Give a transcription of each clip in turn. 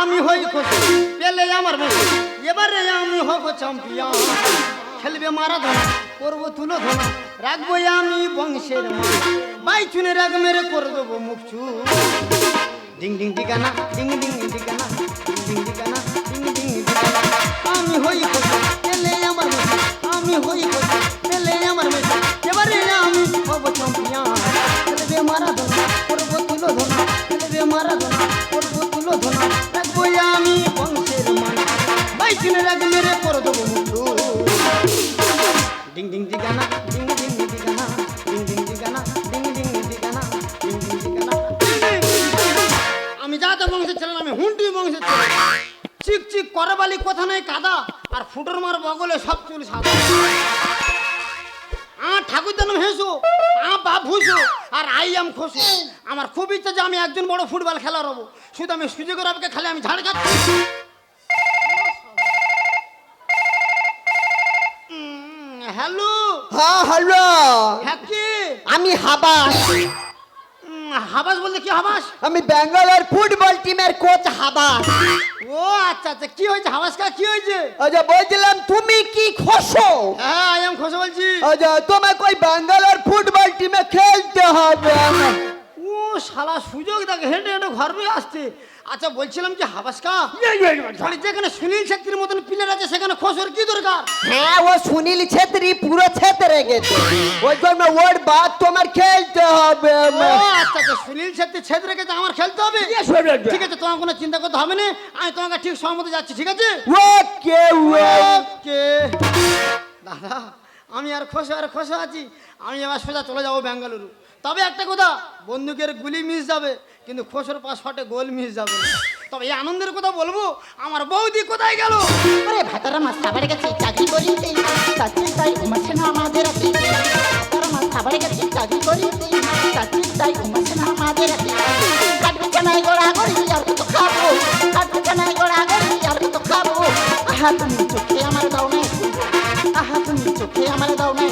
আমি হই খুশি পেলে আমার বেশি এবারে আমি হব চ্যাম্পিয়ন খেলবে মারাধনা, করব তুলো ধনা রাখব আমি বংশের মা। বাই চুনে রাগ মেরে করে দেবো মুখ চু ডিং ডিং, ঠিকানা, ডিং ডিং, ঠিকানা। ডিং ডিং, ঠিকানা, ডিং ডিং, ঠিকানা। আমি হই খুশি পেলে আমার বেশি আমি হই খুশি পেলে আমার বেশি এবারে আমি হব চ্যাম্পিয়ন খেলবে মারাধনা, করব তুলো ধনা খেলবে মারাধনা, করব আমি বংশের মান। ডিং ডিং ঠিকানা ডিং ডিং ঠিকানা ডিং ডিং ঠিকানা ডিং আমি যাতে বংশের ছেলে না, আমি হুন্টি বংশের ছেলে। চিক চিক করে বালি কথা নাই কাদা আর ফুটোর মার বগলে সব চুল সাদা। আ ঠাকুর নাম হেসো আ বাপ ভুসো আর আই আম খসো। আমার খুব ইচ্ছা যে আমি একজন বড় ফুটবল খেলার হব। শুধু আমি সুযোগ রাবকে খালি আমি ঝাড় খাচ্ছি। হ্যালো? হ্যাঁ হ্যালো। হ্যাঁ কি? আমি হাবাস। হাবাস বলতে কি হাবাস? আমি ব্যাঙ্গালোর ফুটবল টিমের কোচ হাবাস। ও আচ্ছা আচ্ছা কি হয়েছে হাবাস কা? কি হয়েছে? আচ্ছা বলছিলাম তুমি কি খসো হ্যাঁ আই এম খোসা বলছি। আচ্ছা তোমাকে ওই ব্যাঙ্গালোর ফুটবল টিমে খেলতে হবে। শালা সুযোগ দেখে হেঁটে হেঁটে ঘর নিয়ে আসছে। আচ্ছা বলছিলাম যে হাবাসকা বলি যেখানে সুনীল ছেত্রীর মতন প্লেয়ার আছে সেখানে খোসর কি দরকার? হ্যাঁ ও সুনীল ছেত্রী পুরো ছেত্রে গেছে। ওই জন্য ওর বাদ তোমার খেলতে হবে। ও আচ্ছা আচ্ছা সুনীল ছেত্রী ছেত্রে গেছে আমার খেলতে হবে? ঠিক আছে তোমার কোনো চিন্তা করতে হবে না আমি তোমাকে ঠিক সময় মতো যাচ্ছি ঠিক আছে? ওকে। ওকে। দাদা, আমি আর খোসা আর খোসা আছি। আমি এবার সোজা চলে যাব বেঙ্গালুরু তবে একটা কথা, বন্দুকের গুলি মিস যাবে, কিন্তু খোসর পাশ শটে গোল মিস যাবে তবে এই আনন্দের কথা বলব, আমার বৌদি কোথায় গেল? ওরে ভাতারা মাছ খাবারে গেছে, চাকরি চাকরি তাই ঘুমাচ্ছে না আমাদের ভাতারা মাছ গেছে, চাকরি চাকরি তাই ঘুমাচ্ছে না আমাদের কাটবে গোড়া আর কত খাব। কাটবে গোড়া আর কত খাব। আহা, তুমি চোখে আমার দাও না চোখে আমার দাও না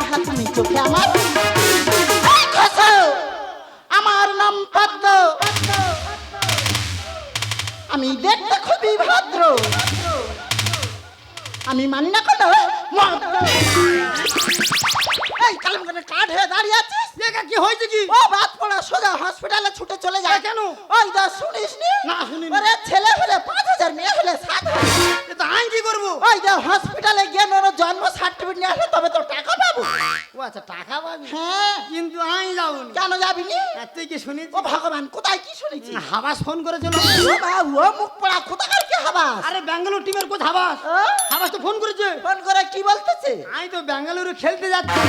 আহা তুমি চোখে আমার আমার নাম পদ্ম আমি দেখতে খুবই ভদ্র। আমি মানি না কোনো এই কালাম করে কাঠ হয়ে দাঁড়িয়ে আছিস? দেখা কি হয়েছে কি? ও বাদ পড়া সোজা হসপিটালে ছুটে চলে যায় কেন? ওই দা শুনিস নি না, শুনিনি। ওরে ছেলে হলে পাঁচ হাজার মেয়ে হলে সাত হাজার। তো আমি কি করব? ওই দা হসপিটালে গিয়ে ওর জন্ম সার্টিফিকেট নিয়ে আসলে তবে তো টাকা পাবো। ও আচ্ছা টাকা পাবি? হ্যাঁ। কিন্তু আমি যাব কেন যাবি নি? তুই কি শুনিস ও ভগবান কোথায় কি শুনেছি হাবাস ফোন করেছিল। ও মুখ পড়া কোথাকার কি হাবাস? আরে ব্যাঙ্গালোর টিমের কোচ হাবাস। হাবাস তো ফোন করেছে। ফোন করে কি বলতেছে? আমি তো ব্যাঙ্গালুরু খেলতে যাচ্ছি।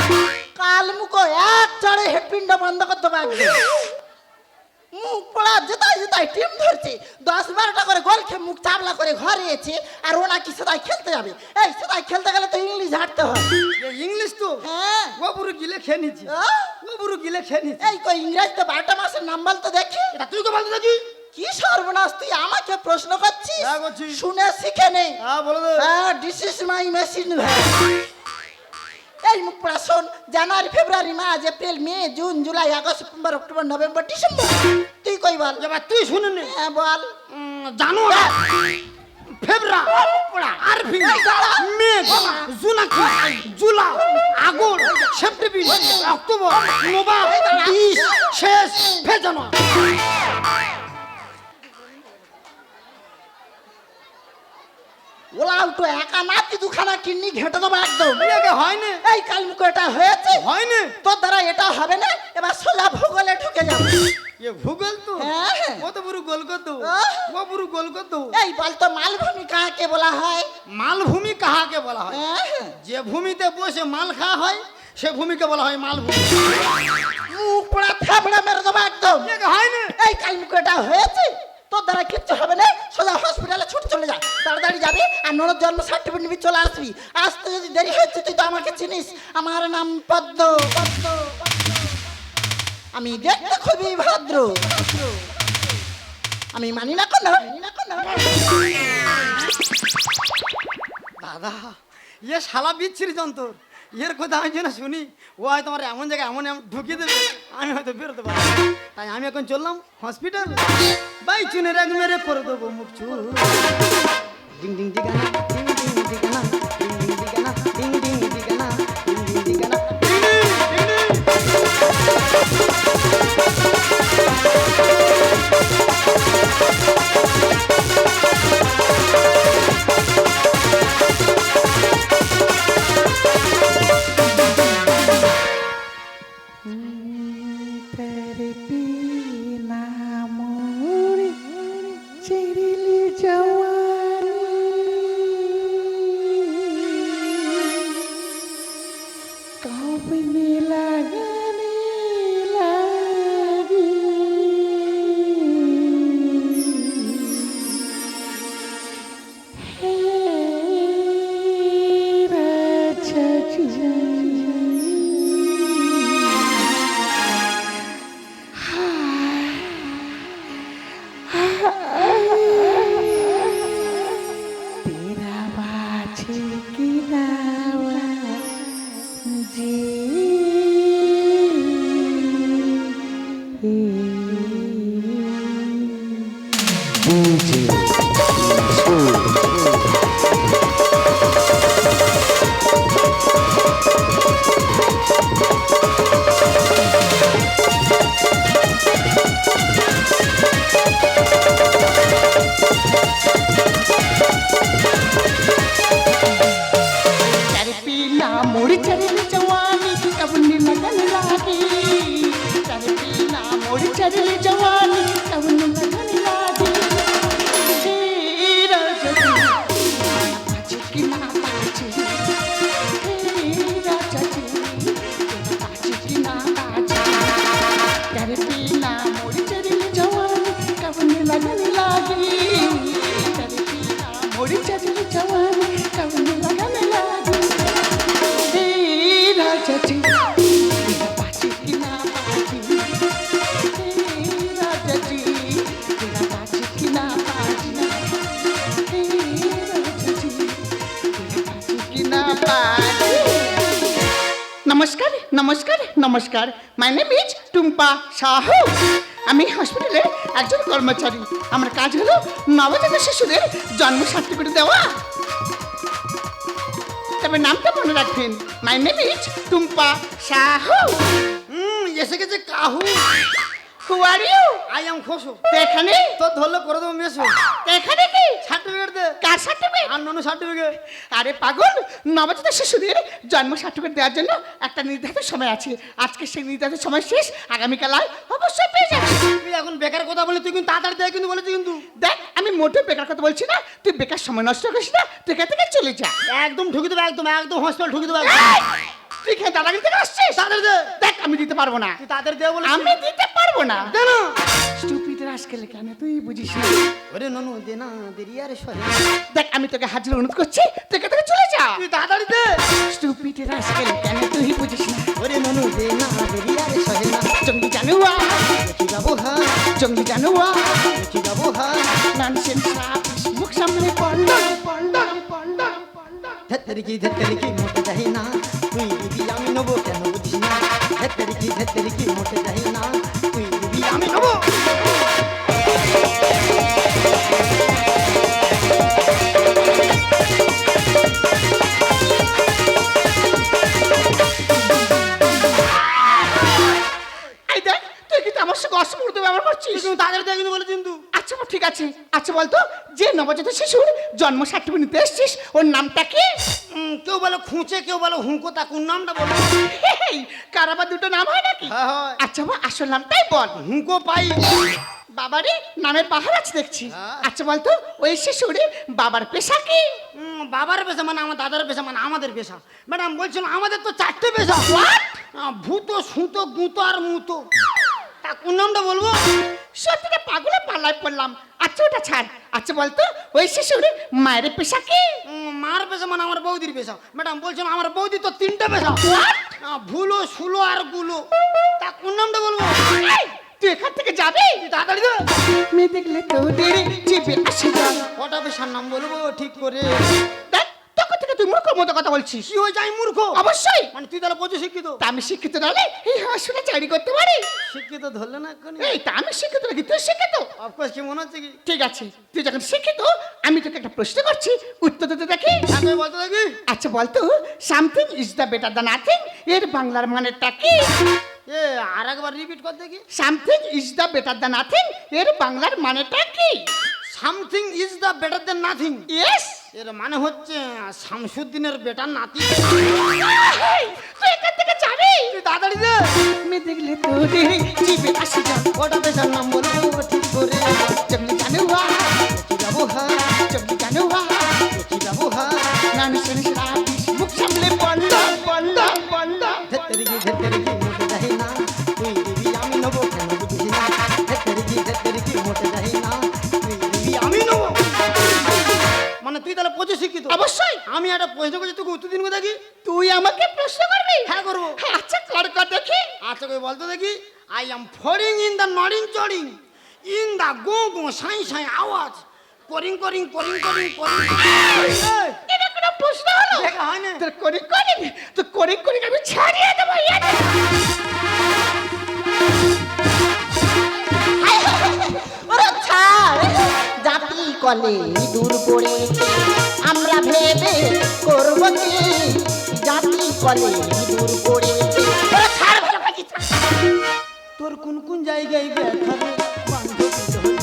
কাল মুখো এক চড়ে হেডপিনটা বন্ধ করতে পারবে। মুখ পড়া যেতাই যেতাই টিম ধরছে। দশ বারোটা করে গোল খেয়ে মুখ চাবলা করে ঘরে এসে আর ও নাকি সেটাই খেলতে যাবে। এই সেটাই খেলতে গেলে তো ইংলিশ হাঁটতে হয়। ইংলিশ তো? হ্যাঁ। পুরো গিলে খেয়ে নিচ্ছি ও গিলে খেয়ে নিচ্ছি এই কই ইংরেজিতে বারোটা মাসের নাম বলতো দেখি। এটা তুই কে বলতে দেখি কি সর্বনাশ তুই আমাকে প্রশ্ন করছিস? হ্যাঁ, শুনে শিখে নেই হ্যাঁ বলো তো হ্যাঁ দিস ইজ মাই মেশিন এই মুখ পড়া শোন January February March April May June July August September October November December. তুই কই বল এবার তুই শুনে নে। হ্যাঁ বল। উম, জানুয়ারি ফেব্রুয়ারি আর May July July August September October nova শেষ ফের জানুয়ারি ওলা উঠো একা নাতি দুখানা কিডনি ঘেঁটে দেবো একদম। একে হয় না। এই কাল মুখো এটা হয়েছে? হয় না। তোর দ্বারা এটা হবে না? এবার সোজা ভূগোলে ঢুকে যাবে। এ ভূগোল তো? হ্যাঁ। ও তো পুরো গোল করতো আহ। ও পুরো গোল করতো এই বলতো মালভূমি কাকে বলা হয়? মালভূমি কাহাকে বলা হয়? হ্যাঁ যে ভূমিতে বসে মাল খাওয়া হয় সে ভূমিকে বলা হয় মালভূমি। মুখ পড়া থাবড়া মেরে দেবো একদম। হয় না। এই কাল মুখো এটা হয়েছে? তোর দ্বারা কিচ্ছু হবে না। সোজা হসপিটালে ছুটে চলে যা। তাড়াতাড়ি যাবি আর ননদ জন্ম সার্টিফিকেট নিবি, চলে আসবি। আসতে যদি দেরি হচ্ছে, তুই তো আমাকে চিনিস। আমার নাম পদ্ম পদ্ম। আমি দেখতে খুবই ভদ্র। আমি মানি না কোনো। দাদা ইয়ে শালা বিচ্ছিরি যন্তর। এর কথা আমি যেন শুনি, ও হয় তোমার এমন জায়গায় এমন ঢুকিয়ে দেবে, আমি হয়তো বেরোতে পারব তাই আমি এখন চললাম হসপিটাল বাই চুনে রাগ মেরে করে দেবো মুখ চুল। ডিং ডিং, ডিগানা, ডিং ডিং নমস্কার নমস্কার নমস্কার। My name is Tumpa Sahu. আমি হসপিটালে একজন কর্মচারী। আমার কাজ হলো নবজাত শিশুদের জন্ম সার্টিফিকেট দেওয়া। তবে নামটা মনে রাখবেন। My name is Tumpa Sahu. এসে গেছে কাহু। Who are you I am খোসো এখানে? তো ধরলে করে দেবো মেসো এখানে কি? সার্টিফিকেট দে। কার সার্টিফিকেট আর নন সার্টিফিকেট আরে পাগল নবজাত শিশুদের জন্ম সার্টিফিকেট দেওয়ার জন্য একটা নির্ধারিত সময় আছে। আজকে সেই নির্ধারিত সময় শেষ আগামীকাল আয় অবশ্যই পেয়ে যাবে। তুই এখন বেকার কথা বলে তুই কিন্তু তাড়াতাড়ি দেয় কিন্তু বলেছি কিন্তু। দেখ আমি মোটেও বেকার কথা বলছি না। তুই বেকার সময় নষ্ট করিস না তুই এখান থেকে চলে যা। একদম ঠুকি দেবো একদম একদম হসপিটাল ঠুকি দেবো! তুই এখানে দাদাগিরি থেকে আসছিস? তাড়াতাড়ি দে। দেখ আমি দিতে পারব না। তুই তাড়াতাড়ি দে বলে আমি দিতে পারব না। দে না। স্টুপিড রাস্কেল কেন তুই বুঝিস না। ওরে ননু দে না দেরি আরে সরে। দেখ আমি তোকে হাজির অনুরোধ করছি তুই এখান থেকে চলে যা। তুই তাড়াতাড়ি দে। স্টুপিড রাস্কেল কেন তুই বুঝিস না। ওরে ননু দে না দেরি আরে সরে না। জঙ্গি জানুয়া দেখি যাব হ্যাঁ জঙ্গি জানুয়া দেখি যাব হ্যাঁ নানসেন সাপ মুখ সামনে পড়ল পড়ল পড়ল ধেত্তেরিকি ধেত্তেরিকি মোটে যাই না। তুই দিবি আমি নেব কেন বুঝিস না। ধেত্তেরিকি ধেত্তেরিকি মোটে যাই না। তুই দিবি আমি নেব। এই দেখ তুই কিন্তু আমার সঙ্গে অসম্পূর্ণ ব্যবহার করছিস? তুই কিন্তু তাড়াতাড়ি দে কিন্তু বলে কিন্তু আচ্ছা ঠিক আছে। আচ্ছা বলতো নবজাত শিশুর জন্ম সার্টিফিকেট নিতে এসছিস। ওর নামটা কি? কেউ বলো খুঁচে কেউ বলো হুঁকো তা কোন নামটা বলো? হেই, কার দুটো নাম হয় নাকি? হ্যাঁ আচ্ছা মা আসল নামটাই বল। হুঁকো পাই। বাবারে নামের পাহাড় আছে দেখছি। হ্যাঁ। আচ্ছা বলতো ওই শিশুর বাবার পেশা কি? বাবার পেশা মানে আমার দাদার পেশা মানে আমাদের পেশা। ম্যাডাম বলছিলাম আমাদের তো চারটে পেশা। ভূতো সুতো গুঁতো আর মুতো। তা কোন নামটা বলব? সত্যিটা পাগলে পাল্লায় পড়লাম। আচ্ছা ওটা ছাড়। আচ্ছা বলতো ওই শিশুর মায়ের পেশা কি? মার পেশা মানে আমার বৌদির পেশা। ম্যাডাম বলছিলাম আমার বৌদি তো তিনটে পেশা। ভুলো সুলো আরগুলো। তা কোন নামটা বলব? তুই এখান থেকে যাবি? তাড়াতাড়ি মেয়ে দেখলে তোদের চেপে আসে যান কটা পেশার নাম বলব ঠিক করে? মতো কথা বলছিস? কি হয়েছে? আমি মূর্খ। অবশ্যই। মানে তুই তাহলে প্রচুর শিক্ষিত? তা আমি শিক্ষিত নাহলে এই হাসপাতালে চাকরি করতে পারি। শিক্ষিত ধরলে না এক্ষুনি? এই তা আমি শিক্ষিত নাকি? তুই শিক্ষিত? অফকোর্স কি মনে হচ্ছে কি? ঠিক আছে। তুই যখন শিক্ষিত আমি তোকে একটা প্রশ্ন করছি। উত্তর দিতে দেখি। আগে বলতো দেখি। আচ্ছা বলতো something is the better the nothing এর বাংলার মানেটা কি? এ আর একবার রিপিট কর দেখি। Something is the better the nothing এর বাংলার মানেটা কি? Something is the better than nothing yes এর মানে হচ্ছে শামসুদ্দিনের বেটার নাতি। তুই এখান থেকে যাবি? তুই তাড়াতাড়ি দে। আমি দেখলে তোদের জিভে আসি যা ওটা বেটার নাম বলব করিং করিং করিং করিং। এটা কোনো প্রশ্ন হলো? দেখা হয় না। তোর করি করি? তো করি করি আমি ছাড়িয়ে দেবো ছাড়। জাতি কলে দূর পড়েছে আমরা ভেবে করব কি? জাতি কলে দূর ছাড়। তোর কোন কোন জায়গায় ব্যথা বান্ধবী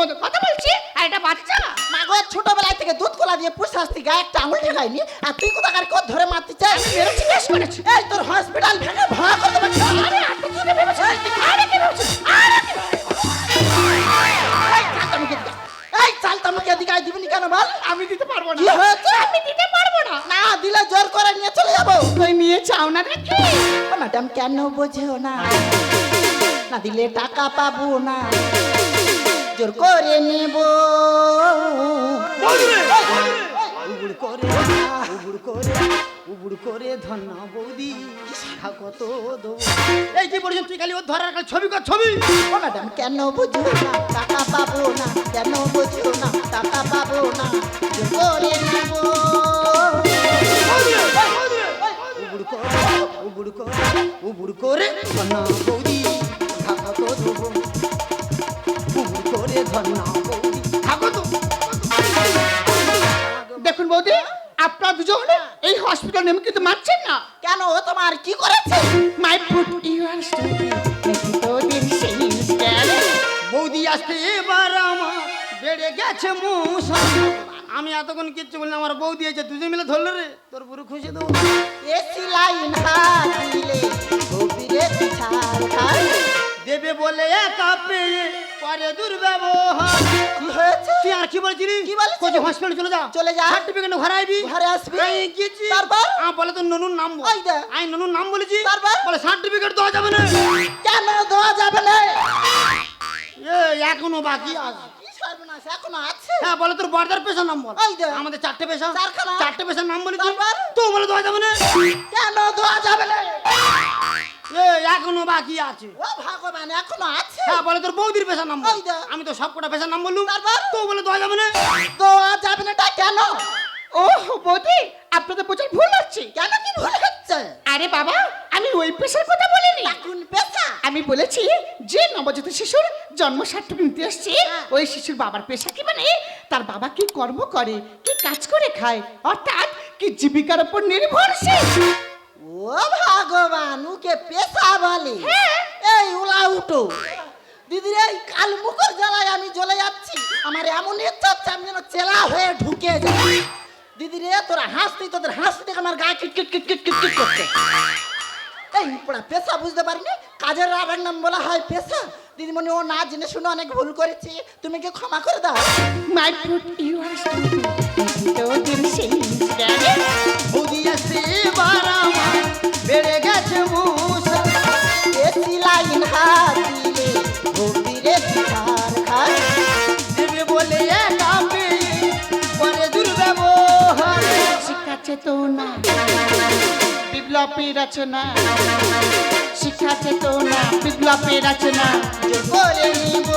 মতো কথা বলছি? আর এটা বাচ্চা? মা গো ছোটবেলায় থেকে দুধ কলা দিয়ে পুষ আসতি গায়ে একটা আঙুল ঠেকাইনি আর তুই কোথাকার কর ধরে মারতে চাস? মেরেছি বেশ করেছি এই তোর হসপিটাল ভেঙে ভাড়া করে দেবে। আরে কি আরে কি আরে কি এই চাল তামুকে দিকে দিবিনি কেন বল? আমি দিতে পারব কি না হয়েছে? আমি দিতে পারব না। না দিলে জোর করে নিয়ে চলে যাব। তুই নিয়ে চাও না নাকি ম্যাডাম কেন বোঝো না? না দিলে টাকা পাবো না। জোর করে নেব। উবুড় করে উবুড় করে উবুড় করে ধন্না বৌদি কত দো এই যে বলেছেন তুই খালি ওর ধরার খালি ছবি কর ছবি। ও ম্যাডাম কেন বোঝো না? টাকা পাবো না। কেন বোঝো না? টাকা পাবো না। করে নেব। উবুড় করে উবুড় করে উবুড় করে ধন্না বৌদি দেবো। দেখুন বৌদি আপনারা দুজন এই হসপিটাল নেমে কিন্তু মারছেন না। কেন? ও তোমার কি করেছে? মাই ফুট ইউ আর বৌদি আসতে এবার আমার বেড়ে গেছে মশা। আমি এতক্ষণ কিচ্ছু বলি আমার বৌদি আছে দুজন মিলে ধরলো রে। তোর পুরো খুশি দেবো এসি লাইন দিলে দেবে বলে একা পেয়ে পরে দুর্ব্যবহার কি হয়েছে তুই আর কি বলছিলি কি বলেছি? কোচি হসপিটাল চলে যা চলে যা। সার্টিফিকেট ঘরে আইবি ঘরে আসবি। আমি গেছি তারপর? আ বলে তো ননুর নাম বল ওই দে। আমি ননুর নাম বলেছি তারপর? বলে সার্টিফিকেট দেওয়া যাবে না কেন দেওয়া যাবে না এখনও বাকি আছে হ্যাঁ বলে তোর বর্দার পেশার নাম বল দে। আমাদের চারটে পেশা। চারটে পেশার নাম বলেছি? তো বলে দেওয়া যাবে না কেন দেওয়া যাবে না এখনও বাকি আছে। ও ভগবান এখনও আছে? হ্যাঁ বলে তোর বৌদির পেশার নাম বল। ওই দে। আমি তো সব কটা পেশার নাম বললুম। তারপর? তো বলে দেওয়া যাবে না। দেওয়া যাবে না তা কেন? ও বৌদি আপনাদের বোঝার ভুল হচ্ছে। কেন কি ভুল হচ্ছে? আরে বাবা আমি ওই পেশার কথা বলিনি। কোন পেশা? আমি বলেছি যে নবজাত শিশুর জন্ম সার্টিফিকেট নিতে এসছে ওই শিশুর বাবার পেশা কি মানে? তার বাবা কি কর্ম করে কি কাজ করে খায়? অর্থাৎ কি জীবিকার উপর নির্ভরশীল? ও ভগবান ওকে পেশা বলে। এই উলা উঠো। দিদি এই কাল মুখর জ্বালায় আমি জ্বলে যাচ্ছি। আমার এমন ইচ্ছা হচ্ছে আমি যেন চেলা হয়ে ঢুকে যাই। দিদি রে তোরা হাসতি তোদের হাসতি দেখে আমার গায়ে কিট কিট কিট কিট কিট কিট করছে। এই পড়া পেশা বুঝতে পারিনি? কাজের আর এক নাম বলা হয় পেশা। দিদিমণি ও না জেনে শুনে অনেক ভুল করেছি। তুমি কি ক্ষমা করে দাও? মাই ফুট ইউ আর তোদের সেই জ্ঞানে বৌদি আসছে এবার আমার চেতনা। বিপ্লবী রচনা। শিক্ষা চেতনা বিপ্লবী রচনা। করে নিব।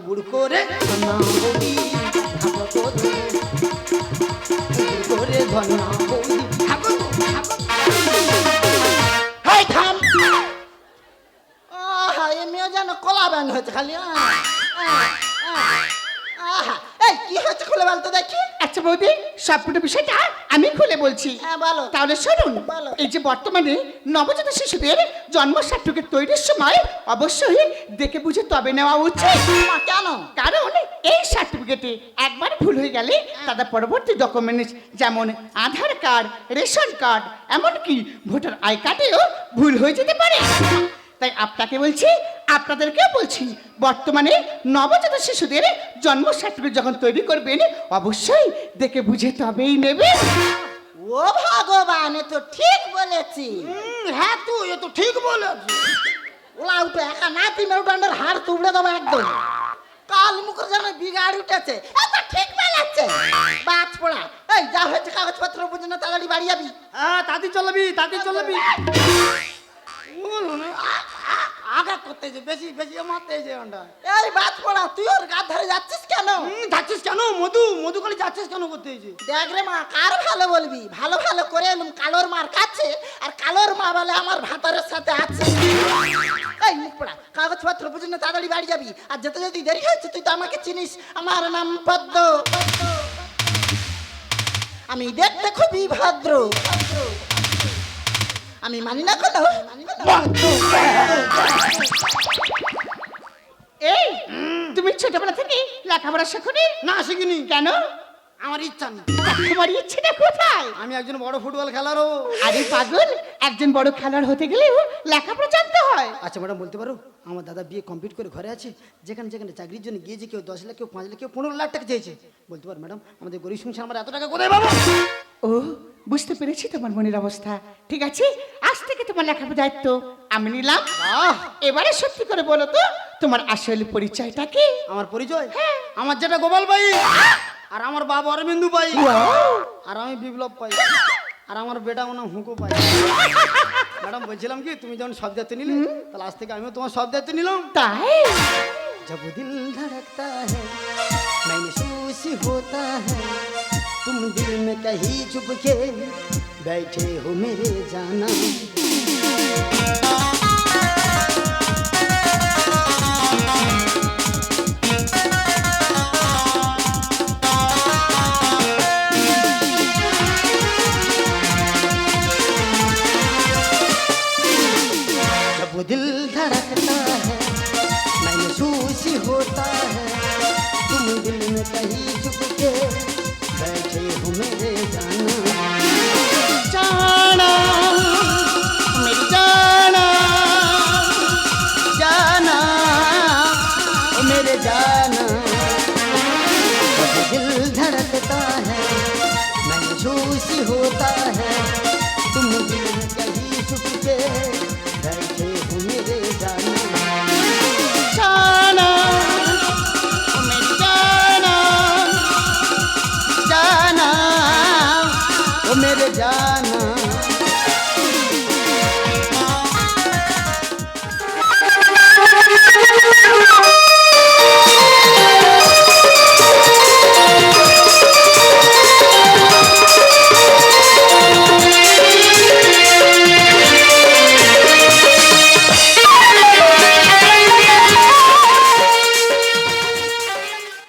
করে, করে, যেন কলা হয়েছে খালি হয়েছে খুলে বলতো দেখি। আচ্ছা বৌদি সবগুলো বিষয়টা আমি খুলে বলছি। হ্যাঁ বলো। তাহলে শুনুন বলো। এই যে বর্তমানে নবজাত শিশুদের জন্ম সার্টিফিকেট তৈরির সময় অবশ্যই দেখে বুঝে তবে নেওয়া উচিত। মা, কেন? কারণ এই সার্টিফিকেটে একবার ভুল হয়ে গেলে তাদের পরবর্তী ডকুমেন্টস যেমন আধার কার্ড রেশন কার্ড এমনকি ভোটার আই কার্ডেও ভুল হয়ে যেতে পারে। তাই আপনাকে বলছি আপনাদেরকেও বলছি বর্তমানে নবজাত শিশুদের জন্ম সার্টিফিকেট যখন তৈরি করবেন অবশ্যই দেখে বুঝে তবেই নেবেন ও ভগবান এ তো ঠিক বলেছি। হুম, হ্যাঁ তুই এ তো ঠিক বলেছিস ওলা উঠে একা নাতি মেরুদণ্ডের হাড় তুবড়ে দেবো একদম। কাল মুখের যেন বিগাড় উঠেছে ঠিক বেলাচ্ছে বাজ পড়া এই যা হয়েছে কাগজপত্র বুঝে না তাড়াতাড়ি বাড়ি যাবি। হ্যাঁ তাতে চলবি তাতে চলবি। আগা করতে যে বেশি বেশি মারতে যে ওটা এই বাজ পড়া তুই ওর গাছ ধরে যাচ্ছিস কেন? হুম, যাচ্ছিস কেন? মধু মধু করে যাচ্ছিস কেন করতে হয়েছে দেখ রে মা কার ভালো বলবি? ভালো ভালো করে এলুম কালোর মার কাছে আর কালোর মা বলে আমার ভাতারের সাথে আছে। এই মুখ পড়া কাগজপত্র বুঝে না তাড়াতাড়ি বাড়ি যাবি। আর যেতে যদি দেরি হয়েছে তুই তো আমাকে চিনিস আমার নাম পদ্ম। আমি দেখতে খুবই ভদ্র ভদ্র। আমি মানি না কোনো? এই তুমি ছোটবেলা থেকে লেখাপড়া শেখনি? না শিখিনি। কেন? আমার ইচ্ছা নেই। তোমার ইচ্ছেটা কোথায়? আমি একজন বড় ফুটবল খেলারও আরে পাগল একজন বড় খেলোয়াড় হতে গেলেও লেখাপড়া জানতে হয়। আচ্ছা ম্যাডাম বলতে পারো আমার দাদা বিয়ে কমপ্লিট করে ঘরে আছে যেখানে যেখানে চাকরির জন্য গিয়েছে কেউ দশ লাখ কেউ পাঁচ লাখ কেউ পনেরো লাখ টাকা চেয়েছে। বলতে পারো ম্যাডাম আমাদের গরিব সংসার আমরা এত টাকা কোথায় পাবো? ও বুঝতে পেরেছি তোমার মনের অবস্থা ঠিক আছে আজ থেকে তোমার লেখাপড়ার দায়িত্ব আমি নিলাম আহ এবারে সত্যি করে বলো তো তোমার আসল পরিচয়টা কি আমার পরিচয় আমার যেটা গোপাল পাই আর আমার বাবা অরবিন্দু পাই আর আমি বিপ্লব পাই আর আমার বেটা নাম হুঁকো পাই ম্যাডাম বলছিলাম কি তুমি যখন সব দায়িত্ব নিলে তাহলে আজ থেকে আমিও তোমার সব দায়িত্ব নিলাম তাই जब दिल धड़कता है महसूस होता है तुम दिल में कहीं चुपके बैठे हो मेरे जाना।